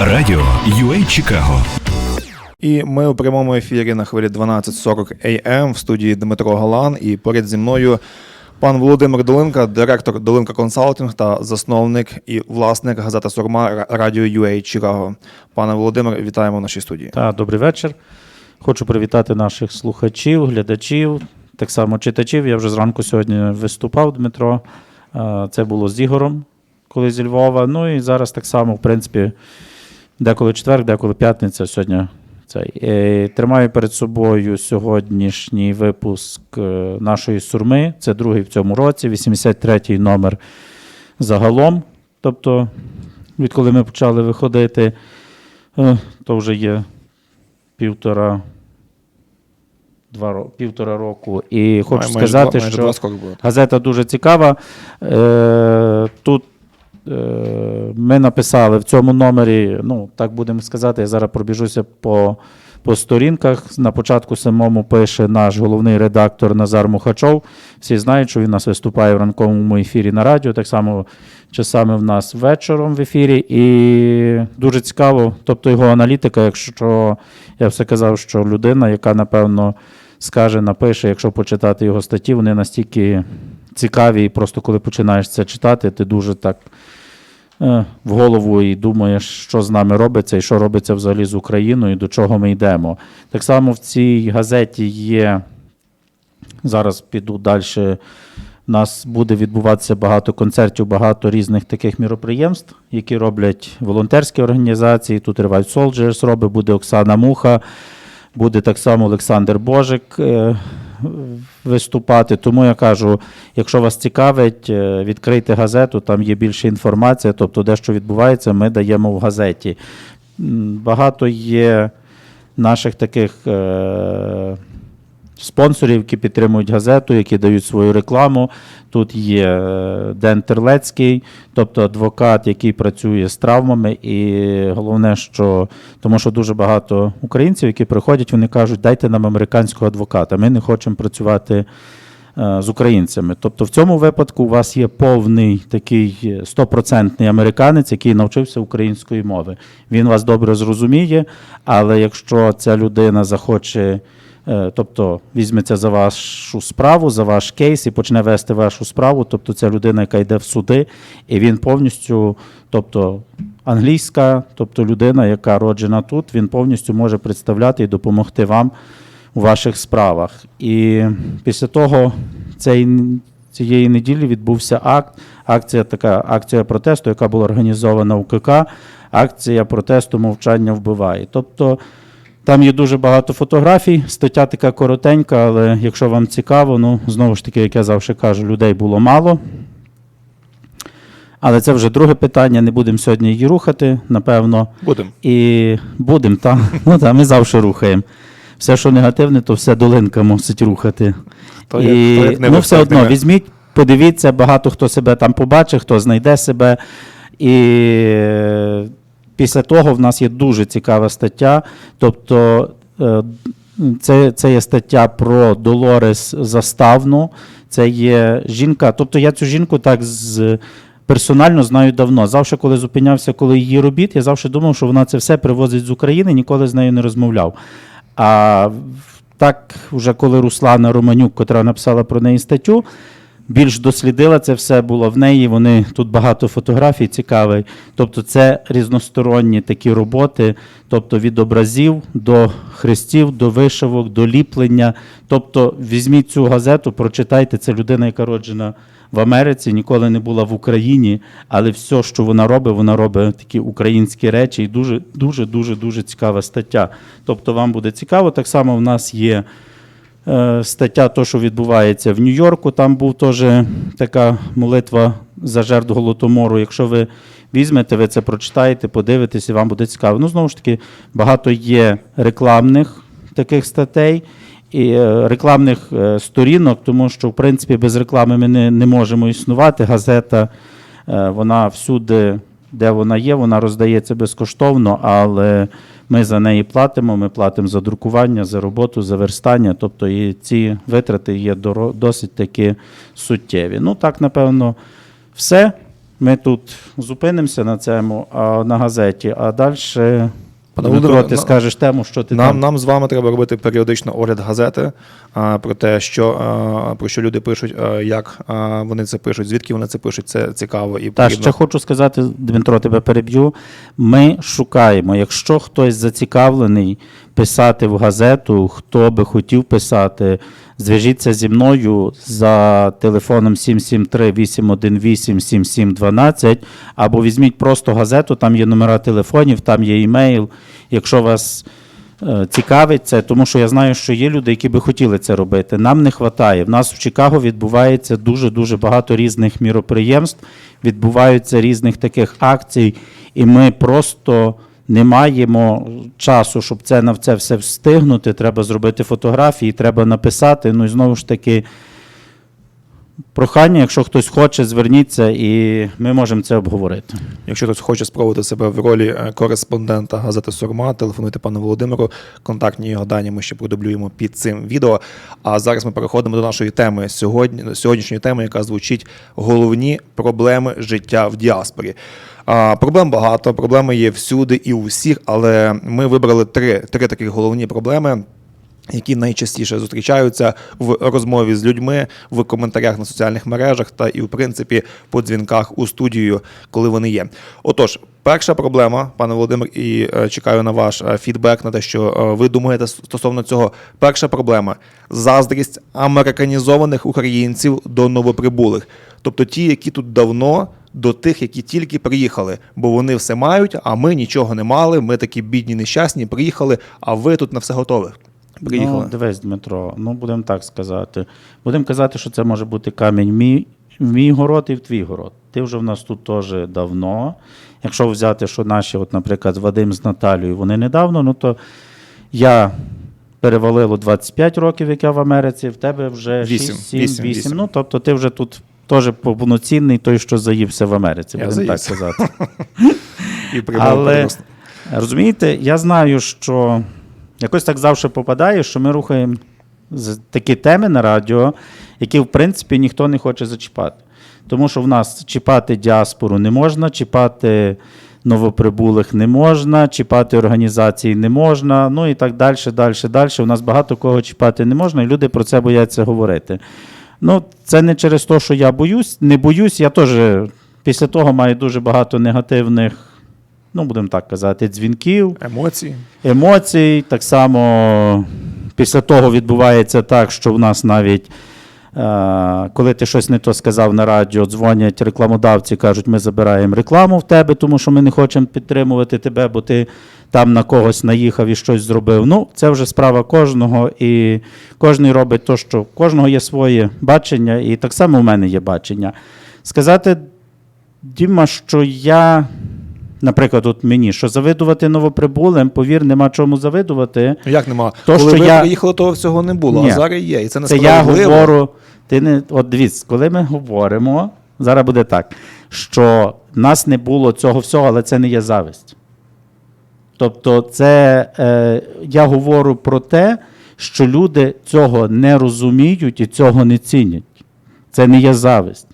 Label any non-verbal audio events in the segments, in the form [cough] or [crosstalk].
Радіо UA Чикаго. І ми у прямому ефірі на хвилі 12.40 AM в студії Дмитро Галан. І поряд зі мною пан Володимир Долинка, директор Долинка Консалтинг та засновник і власник газета Сурма Радіо UA Чикаго. Пане Володимир, вітаємо в нашій студії. Та, добрий вечір. Хочу привітати наших слухачів, глядачів, так само читачів. Я вже зранку сьогодні виступав, Дмитро. Це було з Ігорем, коли зі Львова. Ну і зараз так само, в принципі, деколи четвер, деколи п'ятниця. Сьогодні цей. Е, Тримаю перед собою сьогоднішній випуск е, нашої сурми. Це другий в цьому році, 83-й номер загалом. Тобто, відколи ми почали виходити, е, то вже є півтора. Два півтора року. І хочу Май- сказати, майже що було. газета дуже цікава. Е, тут ми написали в цьому номері, ну, так будемо сказати, я зараз пробіжуся по, по сторінках. На початку самому пише наш головний редактор Назар Мухачов. Всі знають, що він нас виступає в ранковому ефірі на радіо, так само часами в нас вечором в ефірі. І дуже цікаво, тобто його аналітика, якщо я все казав, що людина, яка напевно скаже, напише, якщо почитати його статті, вони настільки цікаві, і просто коли починаєш це читати, ти дуже так е, в голову і думаєш, що з нами робиться, і що робиться взагалі з Україною, і до чого ми йдемо. Так само в цій газеті є. Зараз піду далі. У нас буде відбуватися багато концертів, багато різних таких міроприємств, які роблять волонтерські організації. Тут Revive Soldiers робить, буде Оксана Муха, буде так само Олександр Божик е, виступати. Тому я кажу, якщо вас цікавить, е, відкрийте газету, там є більше інформація, тобто де що відбувається, ми даємо в газеті. Багато є наших таких. Спонсорів, які підтримують газету, які дають свою рекламу. Тут є е, Ден Терлецький, тобто адвокат, який працює з травмами. І головне, що тому що дуже багато українців, які приходять, вони кажуть, дайте нам американського адвоката. Ми не хочемо працювати. е, З українцями. Тобто в цьому випадку у вас є повний такий стопроцентний американець, який навчився української мови. Він вас добре зрозуміє, але якщо ця людина захоче Тобто візьметься за вашу справу, за ваш кейс і почне вести вашу справу. Тобто це людина, яка йде в суди, і він повністю, тобто англійська, тобто людина, яка роджена тут, він повністю може представляти і допомогти вам у ваших справах. І після того цей, цієї неділі відбувся акт, акція така акція протесту, яка була організована у КК, акція протесту мовчання вбиває. Тобто там є дуже багато фотографій, стаття така коротенька, але якщо вам цікаво, ну знову ж таки, як я завжди кажу, людей було мало. Але це вже друге питання, не будемо сьогодні її рухати, напевно. Будемо. І будемо, так. Ну так, ми завжди рухаємо. Все, що негативне, то все долинка мусить рухати. Хто і, як- хто як не ну, все одно, не візьміть, подивіться, багато хто себе там побачить, хто знайде себе. І після того в нас є дуже цікава стаття. Тобто, е, це, це є стаття про Долорес Заставну. Це є жінка. Тобто я цю жінку так з. Персонально знаю давно. Завжди, коли зупинявся, коли її робіт, я завжди думав, що вона це все привозить з України, ніколи з нею не розмовляв. А так, вже коли Руслана Романюк, котра написала про неї статтю, більш дослідила це все було в неї. Вони тут багато фотографій цікавих. Тобто, це різносторонні такі роботи, тобто від образів до хрестів, до вишивок, до ліплення. Тобто, візьміть цю газету, прочитайте. Це людина, яка роджена в Америці, ніколи не була в Україні, але все, що вона робить, вона робить такі українські речі, і дуже, дуже, дуже, дуже цікава стаття. Тобто, вам буде цікаво. Так само в нас є. Е, Стаття, то, що відбувається в Нью-Йорку, там був теж така молитва за жертв голодомору. Якщо ви візьмете, ви це прочитаєте, подивитесь, і вам буде цікаво. Ну, знову ж таки, багато є рекламних таких статей і е, рекламних е, сторінок, тому що, в принципі, без реклами ми не, не можемо існувати. Газета, вона всюди, де вона є, вона роздається безкоштовно, але ми за неї платимо. Ми платимо за друкування, за роботу, за верстання. Тобто і ці витрати є досить таки суттєві. Ну, так, напевно, все. Ми тут зупинимося на цьому, а на газеті, а далі. Пане Дмитро, ти скажеш тему, що ти Нам, там. нам з вами треба робити періодично огляд газети про те, що, про що люди пишуть, як вони це пишуть, звідки вони це пишуть. Це цікаво і Та потрібно. ще хочу сказати, Дмитро, тебе переб'ю. Ми шукаємо, якщо хтось зацікавлений писати в газету, хто би хотів писати, зв'яжіться зі мною за телефоном 773-818-7712, або візьміть просто газету, там є номера телефонів, там є імейл. Якщо вас цікавить це, тому що я знаю, що є люди, які би хотіли це робити. Нам не вистачає. В нас в Чикаго відбувається дуже дуже багато різних міроприємств, відбуваються різних таких акцій, і ми просто не маємо часу, щоб це на це все встигнути. Треба зробити фотографії, треба написати. Ну і знову ж таки. Прохання, якщо хтось хоче, зверніться, і ми можемо це обговорити. Якщо хтось хоче спробувати себе в ролі е, кореспондента газети Сурма, телефонуйте пану Володимиру. Контактні його дані ми ще продублюємо під цим відео. А зараз ми переходимо до нашої теми сьогодні, сьогоднішньої теми, яка звучить головні проблеми життя в діаспорі. А, проблем багато, проблеми є всюди і у всіх, але ми вибрали три, три таких головні проблеми які найчастіше зустрічаються в розмові з людьми, в коментарях на соціальних мережах та і, в принципі, по дзвінках у студію, коли вони є. Отож, перша проблема, пане Володимир, і е, чекаю на ваш е, фідбек на те, що е, ви думаєте стосовно цього. Перша проблема заздрість американізованих українців до новоприбулих, тобто ті, які тут давно. До тих, які тільки приїхали, бо вони все мають, а ми нічого не мали. Ми такі бідні, нещасні, приїхали, а ви тут на все готове. Приїхали. Ну, дивись, Дмитро, ну будемо так сказати. Будемо казати, що це може бути камінь мій, в мій город і в твій город. Ти вже в нас тут теж давно. Якщо взяти, що наші, от, наприклад, Вадим з Наталією, вони недавно, ну то я перевалило 25 років, як я в Америці, в тебе вже Вісім, 6, 7, вісім, 8. вісім. Ну, тобто ти вже тут теж повноцінний той, що заївся в Америці, будемо так сказати. [laughs] І Але розумієте, я знаю, що якось так завжди попадає, що ми рухаємо такі теми на радіо, які, в принципі, ніхто не хоче зачіпати. Тому що в нас чіпати діаспору не можна, чіпати новоприбулих не можна, чіпати організації не можна, ну і так далі, далі, далі. У нас багато кого чіпати не можна, і люди про це бояться говорити. Ну, це не через те, що я боюсь, не боюсь, я теж після того маю дуже багато негативних, ну, будемо так казати, дзвінків, Емоції. емоцій. Так само після того відбувається так, що в нас навіть. е, Коли ти щось не то сказав на радіо, дзвонять рекламодавці, кажуть, ми забираємо рекламу в тебе, тому що ми не хочемо підтримувати тебе, бо ти там на когось наїхав і щось зробив. Ну, це вже справа кожного, і кожен робить те, що в кожного є своє бачення, і так само в мене є бачення. Сказати, Діма, що я, наприклад, от мені, що завидувати новоприбулим, повір, нема чому завидувати. Як нема? То, Коли що ви я- приїхали, того всього не було, Ні. а зараз є. І це Це я говорю. Ти не от дивіться, коли ми говоримо, зараз буде так, що нас не було цього всього, але це не є зависть. Тобто, це е, я говорю про те, що люди цього не розуміють і цього не цінять. Це не є зависть.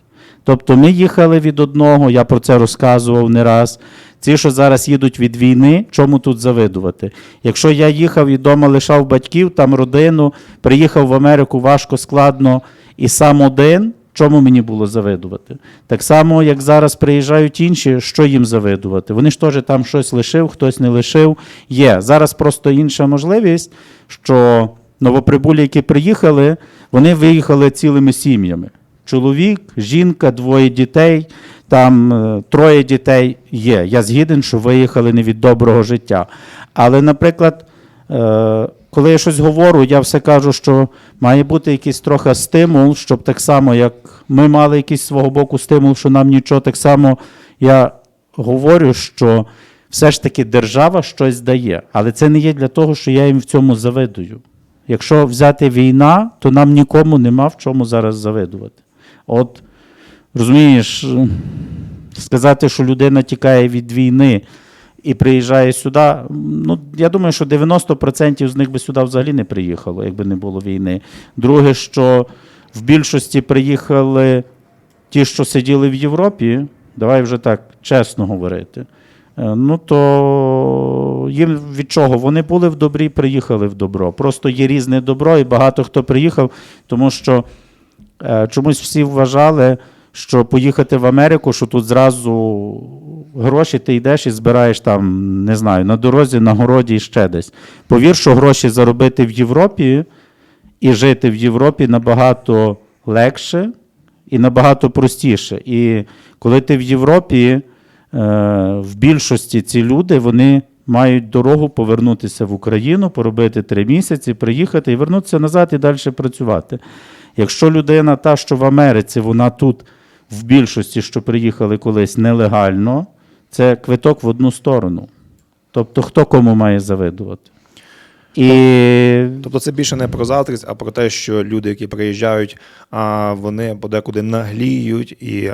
Тобто ми їхали від одного, я про це розказував не раз. Ці, що зараз їдуть від війни, чому тут завидувати? Якщо я їхав і вдома лишав батьків, там родину, приїхав в Америку важко, складно і сам один, чому мені було завидувати? Так само, як зараз приїжджають інші, що їм завидувати? Вони ж теж там щось лишив, хтось не лишив. Є. Зараз просто інша можливість, що новоприбулі, які приїхали, вони виїхали цілими сім'ями. Чоловік, жінка, двоє дітей, там е, троє дітей є. Я згіден, що виїхали не від доброго життя. Але, наприклад, е, коли я щось говорю, я все кажу, що має бути якийсь трохи стимул, щоб так само, як ми мали якийсь свого боку стимул, що нам нічого, так само я говорю, що все ж таки держава щось дає. Але це не є для того, що я їм в цьому завидую. Якщо взяти війна, то нам нікому нема в чому зараз завидувати. От розумієш, сказати, що людина тікає від війни і приїжджає сюди. Ну, я думаю, що 90% з них би сюди взагалі не приїхало, якби не було війни. Друге, що в більшості приїхали ті, що сиділи в Європі, давай вже так чесно говорити. Е, Ну то їм від чого? Вони були в добрі, приїхали в добро. Просто є різне добро, і багато хто приїхав, тому що чомусь всі вважали, що поїхати в Америку, що тут зразу гроші ти йдеш і збираєш там, не знаю, на дорозі, на городі і ще десь. Повір, що гроші заробити в Європі і жити в Європі набагато легше і набагато простіше. І коли ти в Європі, е, в більшості ці люди вони мають дорогу повернутися в Україну, поробити три місяці, приїхати і вернутися назад і далі працювати. Якщо людина та, що в Америці, вона тут в більшості, що приїхали колись нелегально, це квиток в одну сторону. Тобто, хто кому має завидувати? І Тобто це більше не про заздрість, а про те, що люди, які приїжджають, а вони подекуди нагліють і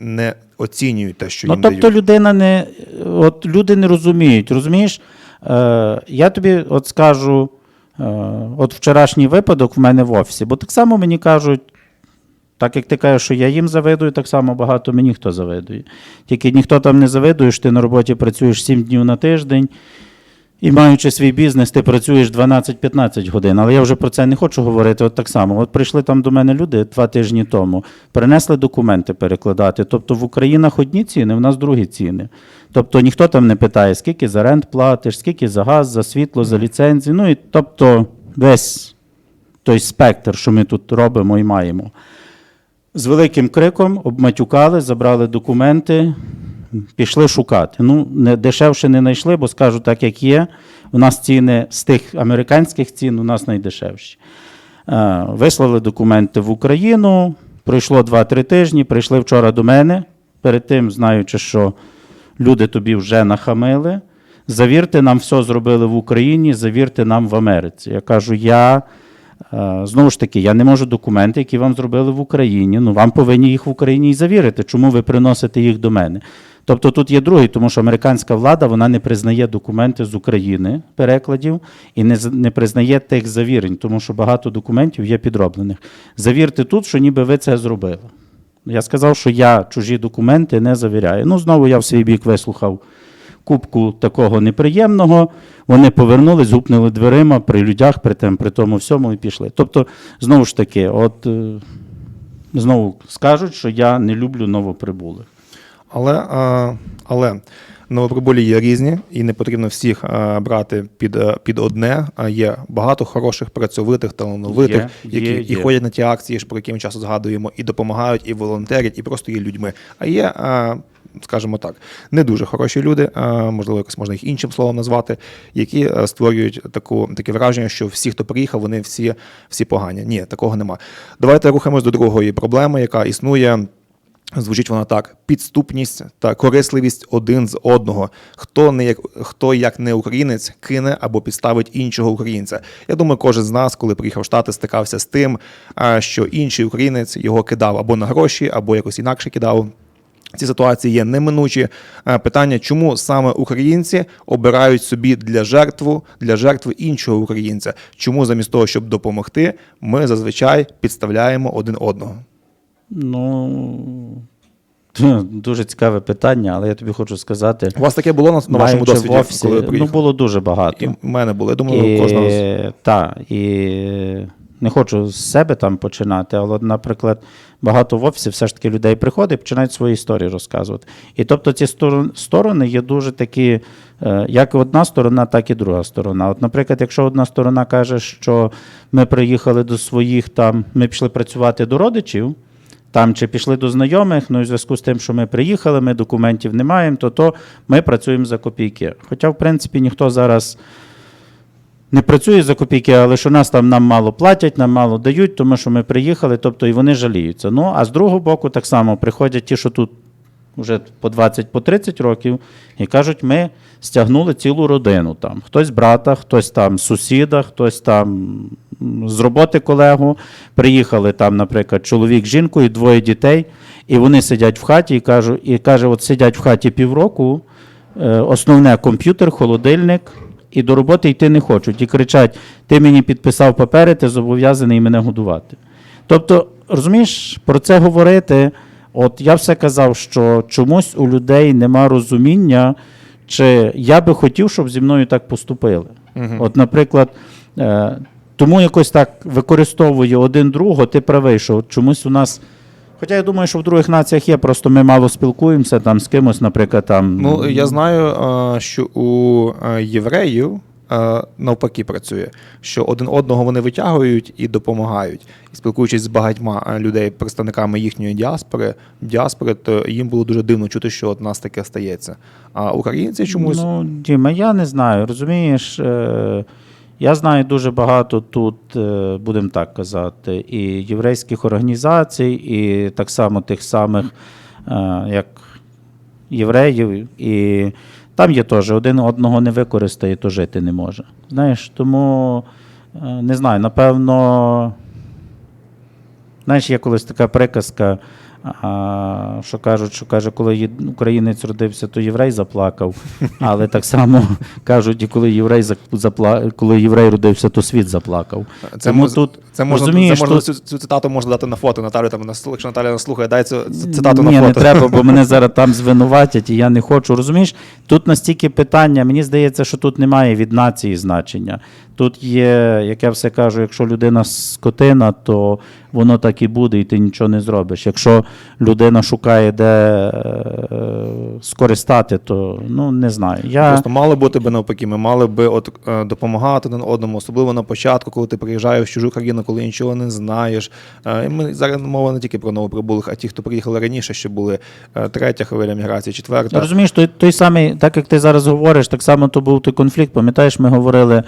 не оцінюють те, що Ну, їм тобто дають. людина не, от люди не розуміють. Розумієш, е, я тобі от скажу, от вчорашній випадок в мене в офісі, бо так само мені кажуть, так як ти кажеш, що я їм завидую, так само багато мені хто завидує. Тільки ніхто там не завидує, що ти на роботі працюєш 7 днів на тиждень. І маючи свій бізнес, ти працюєш 12-15 годин. Але я вже про це не хочу говорити. От так само. От прийшли там до мене люди два тижні тому, принесли документи перекладати. Тобто в Українах одні ціни, в нас другі ціни. Тобто ніхто там не питає, скільки за рент платиш, скільки за газ, за світло, за ліцензії. Ну і тобто весь той спектр, що ми тут робимо і маємо. З великим криком обматюкали, забрали документи, пішли шукати. Ну, не, дешевше не знайшли, бо скажу так, як є. У нас ціни з тих американських цін у нас найдешевші. Е, Вислали документи в Україну, пройшло 2-3 тижні, прийшли вчора до мене, перед тим, знаючи, що люди тобі вже нахамили. Завірте, нам все зробили в Україні, завірте нам в Америці. Я кажу, я е, знову ж таки, я не можу документи, які вам зробили в Україні. Ну, вам повинні їх в Україні і завірити. Чому ви приносите їх до мене? Тобто тут є другий, тому що американська влада вона не признає документи з України перекладів і не, не признає тих завірень, тому що багато документів є підроблених. Завірте тут, що ніби ви це зробили. Я сказав, що я чужі документи не завіряю. Ну, знову я в свій бік вислухав кубку такого неприємного. Вони повернулись, гупнули дверима при людях, при, тем, при тому всьому і пішли. Тобто, знову ж таки, от е, знову скажуть, що я не люблю новоприбулих. Але, але новоприбулі є різні, і не потрібно всіх брати під, під одне. А є багато хороших, працьовитих, талановитих, Є, які є, і є. ходять на ті акції, ж, про які ми часто згадуємо, і допомагають, і волонтерять, і просто є людьми. А є. Скажімо так, не дуже хороші люди, можливо, якось можна їх іншим словом назвати, які створюють таку таке враження, що всі, хто приїхав, вони всі, всі погані. Ні, такого нема. Давайте рухаємось до другої проблеми, яка існує. Звучить вона так: підступність та корисливість один з одного. Хто не як хто як не українець кине або підставить іншого українця. Я думаю, кожен з нас, коли приїхав в Штати, стикався з тим, що інший українець його кидав або на гроші, або якось інакше кидав. Ці ситуації є неминучі. Питання, чому саме українці обирають собі для жертву для жертви іншого українця? Чому замість того, щоб допомогти, ми зазвичай підставляємо один одного? Ну, дуже цікаве питання, але я тобі хочу сказати. У вас таке було на, на вашому досвіді, в офісі, коли ви ну, було дуже багато. І в мене було. Я думаю, у кожного. з- І, і не хочу з себе там починати, але, наприклад, багато в офісі все ж таки людей приходить і починають свої історії розказувати. І тобто ці сторони є дуже такі, е, як одна сторона, так і друга сторона. От, наприклад, якщо одна сторона каже, що ми приїхали до своїх там, ми пішли працювати до родичів. Там чи пішли до знайомих, ну і в зв'язку з тим, що ми приїхали, ми документів не маємо, то, то ми працюємо за копійки. Хоча, в принципі, ніхто зараз не працює за копійки, але що нас там нам мало платять, нам мало дають, тому що ми приїхали, тобто і вони жаліються. Ну, а з другого боку, так само приходять ті, що тут вже по 20 по 30 років, і кажуть, ми стягнули цілу родину. Там. Хтось брата, хтось там сусіда, хтось там з роботи колегу. Приїхали там, наприклад, чоловік з жінкою, двоє дітей, і вони сидять в хаті і кажуть, і каже, от сидять в хаті півроку, е, основне комп'ютер, холодильник. І до роботи йти не хочуть. І кричать: ти мені підписав папери, ти зобов'язаний мене годувати. Тобто, розумієш, про це говорити, От я все казав, що чомусь у людей нема розуміння, чи я би хотів, щоб зі мною так поступили. От, наприклад, е, тому якось так використовує один другого, ти правий, що чомусь у нас. Хоча я думаю, що в других націях є, просто ми мало спілкуємося там з кимось, наприклад, там. Ну, я знаю, що у е, євреїв навпаки працює, що один одного вони витягують і допомагають. І спілкуючись з багатьма е, людей, представниками їхньої діаспори, діаспори, то їм було дуже дивно чути, що от нас таке стається. А українці чомусь. Ну, Діма, я не знаю. Розумієш, е, я знаю дуже багато тут, е, будемо так казати, і єврейських організацій, і так само тих самих, е, як євреїв. І там є теж один одного не використає, то жити не може. Знаєш, тому е, не знаю, напевно. Знаєш, є колись така приказка, а, що кажуть, що каже, коли українець родився, то єврей заплакав. Але так само [laughs] кажуть, і коли єврей запла... коли єврей родився, то світ заплакав. Це, Тому мож- тут це можна, розумієш, це можна тут- цю, цю цитату можна дати на фото. Наталю там якщо Наталя нас слухає, дай цю, цитату Ні, на не треба, бо мене [laughs] зараз там звинуватять, і я не хочу. Розумієш, тут настільки питання, мені здається, що тут немає від нації значення. Тут є, як я все кажу, якщо людина скотина, то воно так і буде, і ти нічого не зробиш. Якщо людина шукає, де е, скористати, то ну не знаю. Я... Просто мало бути би навпаки. Ми мали би от е, допомагати один одному, особливо на початку, коли ти приїжджаєш в чужу країну, коли нічого не знаєш. Е, і Ми зараз мова не тільки про новоприбулих, а ті, хто приїхали раніше, ще були е, третя хвиля міграції, четверта. Розумієш, той, той самий, так як ти зараз говориш, так само то був той конфлікт. Пам'ятаєш, ми говорили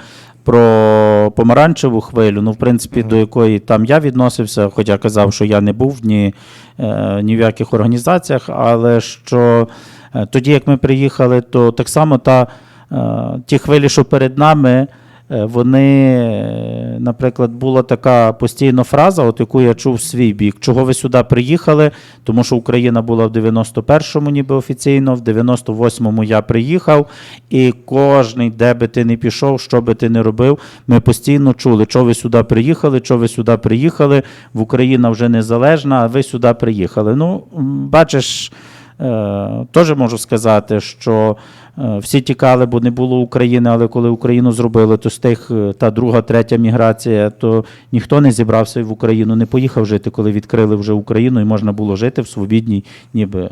про помаранчеву хвилю, ну, в принципі, до якої там я відносився, хоча казав, що я не був ні, е, ні в яких організаціях, але що е, тоді, як ми приїхали, то так само та, е, ті хвилі, що перед нами. Е, Вони, наприклад, була така постійна фраза, от яку я чув в свій бік. Чого ви сюди приїхали? Тому що Україна була в 91-му, ніби офіційно, в 98-му я приїхав, і кожний, де би ти не пішов, що би ти не робив, ми постійно чули, що ви сюди приїхали, що ви сюди приїхали, в Україна вже незалежна, а ви сюди приїхали. Ну, бачиш. Е, Теж можу сказати, що всі тікали, бо не було України, але коли Україну зробили, то з тих е, та друга, третя міграція, то ніхто не зібрався в Україну, не поїхав жити, коли відкрили вже Україну, і можна було жити в свобідній, ніби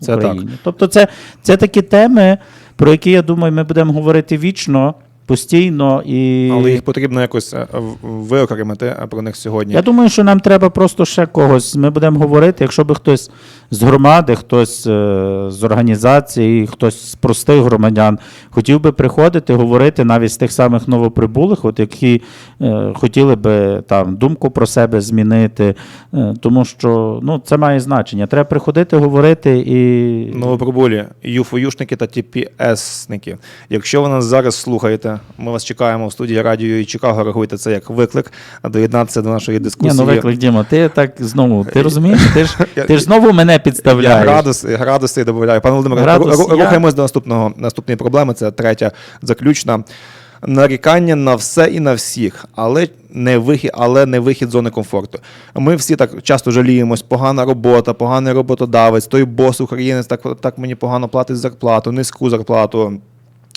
Це Україні. Тобто, це, це такі теми, про які я думаю, ми будемо говорити вічно, постійно і. Але їх потрібно якось е, виокремити про них сьогодні. Я думаю, що нам треба просто ще когось. Ми будемо говорити, якщо би хтось з громади, хтось е, з організації, хтось з простих громадян хотів би приходити, говорити навіть з тих самих новоприбулих, от які е, хотіли би там думку про себе змінити, е, тому що ну, це має значення. Треба приходити, говорити і. Новоприбулі, ЮФОЮшники та ТПСники. Якщо ви нас зараз слухаєте, ми вас чекаємо в студії радіо і Чикаго. Рахуйте це як виклик, доєднатися до нашої Ні, дискусії. ну виклик, Діма, ти так знову, ти розумієш? Ти ж, ти ж знову мене Я підставляєш. градус, градуси додаю. Пане Володимире, Градус, ру- ру- я- рухаємось до наступного наступної проблеми. Це третя заключна. Нарікання на все і на всіх, але не вихід, але не вихід зони комфорту. Ми всі так часто жаліємось, погана робота, поганий роботодавець, той бос українець так, так мені погано платить зарплату, низьку зарплату.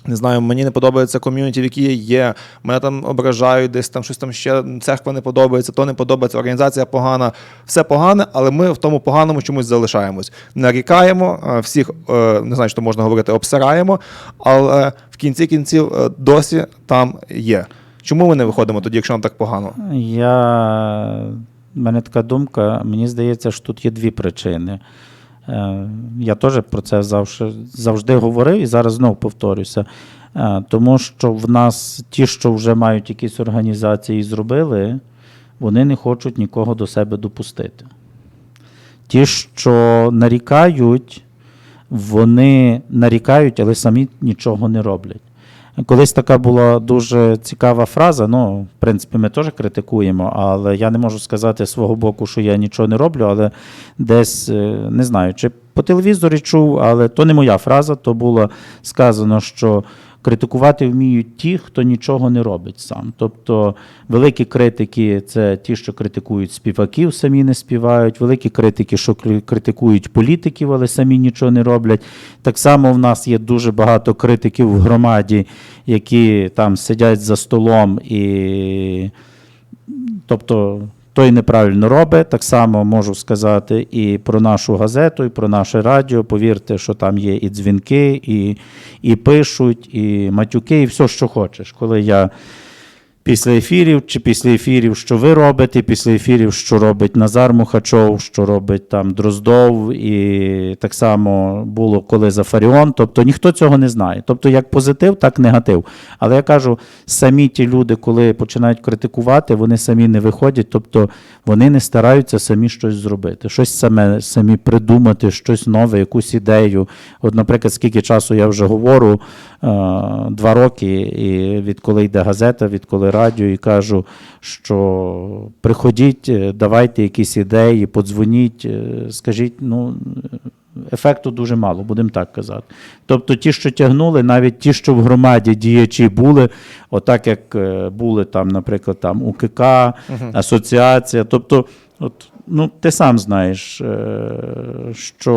Не знаю, мені не подобається ком'юніті, в якій є. Мене там ображають, десь там щось там ще церква не подобається, то не подобається, організація погана. Все погане, але ми в тому поганому чомусь залишаємось. Нарікаємо, е, всіх е, не знаю, що можна говорити, обсираємо, але в кінці кінців е, досі там є. Чому ми не виходимо тоді, якщо нам так погано? Я... в мене така думка, мені здається, що тут є дві причини. Е, Я теж про це завжди, завжди говорив і зараз знову повторюся. Е, Тому що в нас ті, що вже мають якісь організації і зробили, вони не хочуть нікого до себе допустити. Ті, що нарікають, вони нарікають, але самі нічого не роблять. Колись така була дуже цікава фраза. Ну, в принципі, ми теж критикуємо, але я не можу сказати свого боку, що я нічого не роблю, але десь е, не знаю, чи по телевізорі чув, але то не моя фраза, то було сказано, що критикувати вміють ті, хто нічого не робить сам. Тобто великі критики це ті, що критикують співаків, самі не співають, великі критики, що критикують політиків, але самі нічого не роблять. Так само в нас є дуже багато критиків в громаді, які там сидять за столом і тобто той неправильно робить. Так само можу сказати і про нашу газету, і про наше радіо. Повірте, що там є і дзвінки, і, і пишуть, і матюки, і все, що хочеш. Коли я після ефірів, чи після ефірів, що ви робите, після ефірів, що робить Назар Мухачов, що робить там Дроздов, і так само було коли за Фаріон. Тобто ніхто цього не знає. Тобто, як позитив, так негатив. Але я кажу, самі ті люди, коли починають критикувати, вони самі не виходять, тобто вони не стараються самі щось зробити, щось саме самі придумати, щось нове, якусь ідею. От, наприклад, скільки часу я вже говорю, е, два роки, і відколи йде газета, відколи радіо, і кажу, що приходіть, е, давайте якісь ідеї, подзвоніть, е, скажіть, ну. Ефекту дуже мало, будемо так казати. Тобто ті, що тягнули, навіть ті, що в громаді діячі були, отак як е, були там, наприклад, там УКК, асоціація. Тобто, от, ну, ти сам знаєш, е, що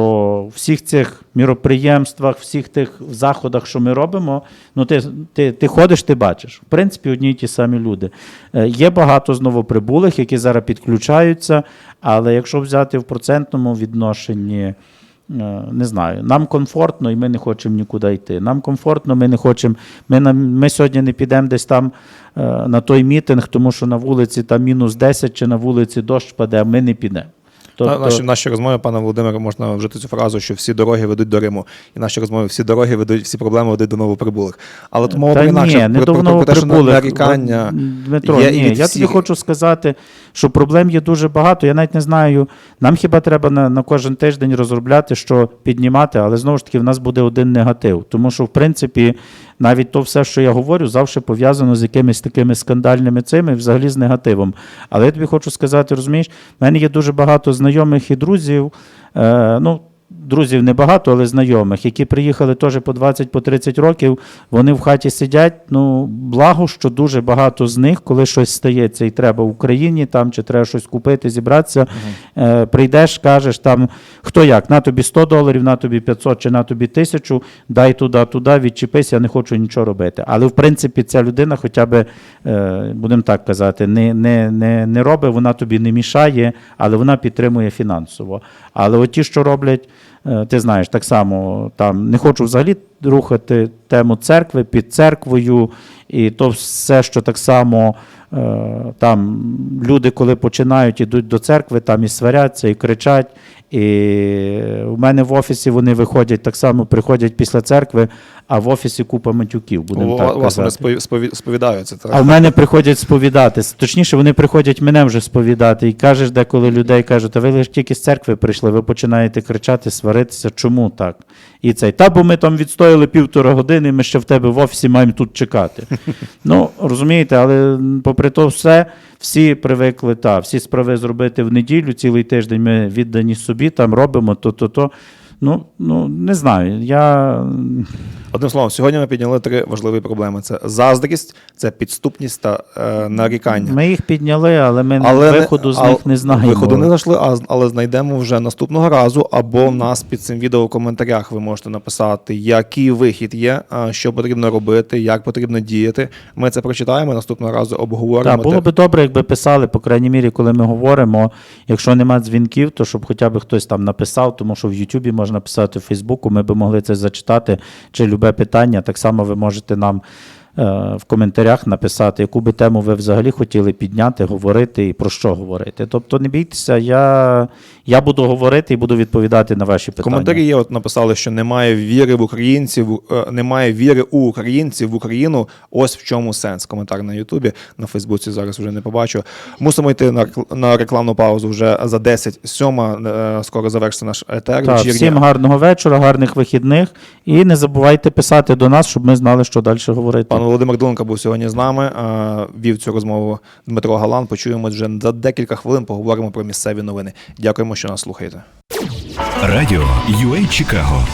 в всіх цих міроприємствах, всіх тих заходах, що ми робимо, ну ти, ти, ти ходиш, ти бачиш. В принципі, одні й ті самі люди. Е, Є багато з новоприбулих, які зараз підключаються, але якщо взяти в процентному відношенні. Е, Не знаю, нам комфортно і ми не хочемо нікуди йти. Нам комфортно, ми не хочемо. Ми, ми сьогодні не підемо десь там на той мітинг, тому що на вулиці там мінус 10 чи на вулиці дощ паде, ми не підемо. Тобто... Наші, наші розмови, пане Володимире, можна вжити цю фразу, що всі дороги ведуть до Риму. І наші розмови, всі дороги ведуть, всі проблеми ведуть до новоприбулих. Але тому Та інакше не про, до про, про те, що нарікання Дмитро, є ні, я тобі хочу сказати, що проблем є дуже багато. Я навіть не знаю. Нам хіба треба на, на кожен тиждень розробляти, що піднімати, але знову ж таки в нас буде один негатив. Тому що, в принципі, навіть то все, що я говорю, завжди пов'язано з якимись такими скандальними цими, взагалі з негативом. Але я тобі хочу сказати, розумієш, в мене є дуже багато знайомих і друзів. Е, ну, Друзів небагато, але знайомих, які приїхали теж по 20 по 30 років, вони в хаті сидять. Ну, благо, що дуже багато з них, коли щось стається і треба в Україні, там чи треба щось купити, зібратися, е, прийдеш, кажеш там, хто як, на тобі 100 доларів, на тобі 500 чи на тобі 1000, дай туди, туди, відчепись, я не хочу нічого робити. Але в принципі ця людина хоча б, е, будемо так казати, не, не, не, не робить, вона тобі не мішає, але вона підтримує фінансово. Але от ті, що роблять, е, ти знаєш, так само там не хочу взагалі рухати тему церкви під церквою, і то все, що так само там люди, коли починають ідуть до церкви, там і сваряться, і кричать. І в мене в офісі вони виходять так само, приходять після церкви, а в офісі купа матюків. Будемо У вас вони казати. спові- спові- сповідаються. Так? А в мене приходять сповідати. Точніше, вони приходять мене вже сповідати. І кажеш, деколи людей кажуть, а ви лише тільки з церкви прийшли, ви починаєте кричати, сваритися. Чому так? І цей, та бо ми там відстояли півтора години, ми ще в тебе в офісі маємо тут чекати. [laughs] Ну, розумієте, але м, попри то все, всі привикли, та, всі справи зробити в неділю, цілий тиждень ми віддані собі, там робимо то-то-то. Ну, ну, не знаю. Я Одним словом, сьогодні ми підняли три важливі проблеми: це заздрість, це підступність та е, нарікання. Ми їх підняли, але ми Але не- виходу з а- них не знаємо. Виходу не знайшли, а, але знайдемо вже наступного разу. Або в нас під цим відео в коментарях ви можете написати, який вихід є, що потрібно робити, як потрібно діяти. Ми це прочитаємо наступного разу обговоримо. Так, було би добре, якби писали, по крайній мірі, коли ми говоримо. Якщо нема дзвінків, то щоб хоча б хтось там написав, тому що в Ютубі можна писати в Фейсбуку, ми би могли це зачитати. Чи любе питання, так само ви можете нам в коментарях написати, яку би тему ви взагалі хотіли підняти, говорити і про що говорити. Тобто не бійтеся, я, я буду говорити і буду відповідати на ваші питання. Коментарі є, от написали, що немає віри в українців, е, немає віри у українців в Україну. Ось в чому сенс. Коментар на Ютубі, на Фейсбуці зараз вже не побачу. Мусимо йти на, на рекламну паузу вже за 10 сьома. е, Скоро завершиться наш етер. Так, всім гарного вечора, гарних вихідних. І не забувайте писати до нас, щоб ми знали, що далі говорити. Пан Володимир Дунка був сьогодні з нами. е, Вів цю розмову Дмитро Галан. Почуємо вже за декілька хвилин. Поговоримо про місцеві новини. Дякуємо, що нас слухаєте. Радіо UA Чикаго